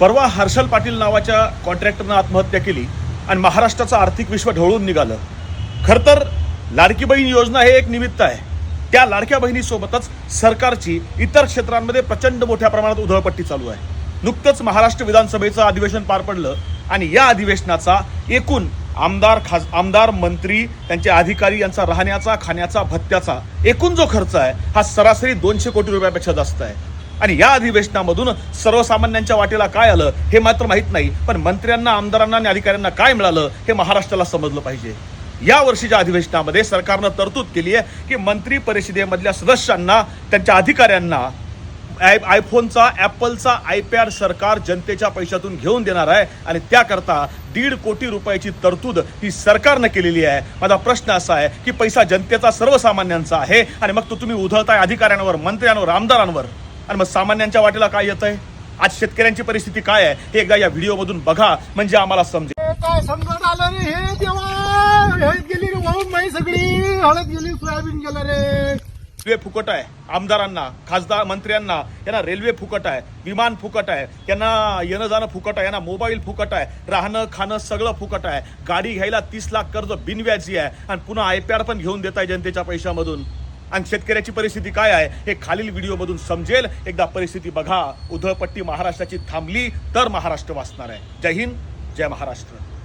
परवा हर्षल पाटील नावाच्या कॉन्ट्रॅक्टरनं आत्महत्या केली आणि महाराष्ट्राचं आर्थिक विश्व ढवळून निघालं. खरं तर लाडकी बहीण योजना हे एक निमित्त आहे. त्या लाडक्या बहिणीसोबतच सरकारची इतर क्षेत्रांमध्ये प्रचंड मोठ्या प्रमाणात उधळपट्टी चालू आहे. नुकतंच महाराष्ट्र विधानसभेचं अधिवेशन पार पडलं आणि या अधिवेशनाचा एकूण आमदार खास आमदार मंत्री त्यांचे अधिकारी यांचा राहण्याचा खाण्याचा भत्त्याचा एकूण जो खर्च आहे हा सरासरी दोनशे कोटी रुपयापेक्षा जास्त आहे. आणि या अधिवेशनामधून सर्वसामान्यांच्या वाटेला काय आलं हे मात्र माहीत नाही पण मंत्र्यांना आमदारांना आणि अधिकाऱ्यांना काय मिळालं हे महाराष्ट्राला समजलं पाहिजे. या वर्षीच्या अधिवेशनामध्ये सरकारनं तरतूद केली आहे की मंत्री परिषदेमधल्या सदस्यांना त्यांच्या अधिकाऱ्यांना आय आयफोनचा ॲपलचा आयपॅड सरकार जनतेच्या पैशातून घेऊन देणार आहे आणि त्याकरता दीड कोटी रुपयाची तरतूद ही सरकारनं केलेली आहे. माझा प्रश्न असा आहे की पैसा जनतेचा सर्वसामान्यांचा आहे आणि मग तो तुम्ही उधळताय अधिकाऱ्यांवर मंत्र्यांवर आमदारांवर. आणि मग सामान्यांच्या वाटेला काय येत आहे आज शेतकऱ्यांची परिस्थिती काय आहे? हे एकदा या व्हिडिओमधून बघा म्हणजे आम्हाला समजेल. काय संकट आलं रे हे देवा? हळद गेली रे वाहून सगळी. हळद गेली सोयाबीन गेलं रे. रेल्वे फुकट आहे. आमदारांना खासदार मंत्र्यांना यांना रेल्वे फुकट आहे. विमान फुकट आहे. यांना येणं जाणं फुकट आहे. यांना मोबाईल फुकट आहे. राहणं खाणं सगळं फुकट आहे. गाडी घ्यायला तीस लाख कर्ज बिनव्याजी आहे. आणि पुन्हा आयपॅड पण घेऊन देत आहे जनतेच्या पैशामधून. आणि शेतकऱ्याची परिस्थिती काय आहे हे खालील व्हिडिओमधून समजेल. एकदा परिस्थिती बघा. उधळपट्टी महाराष्ट्राची थांबली तर महाराष्ट्र वाचणार आहे. जय हिंद. जय महाराष्ट्र.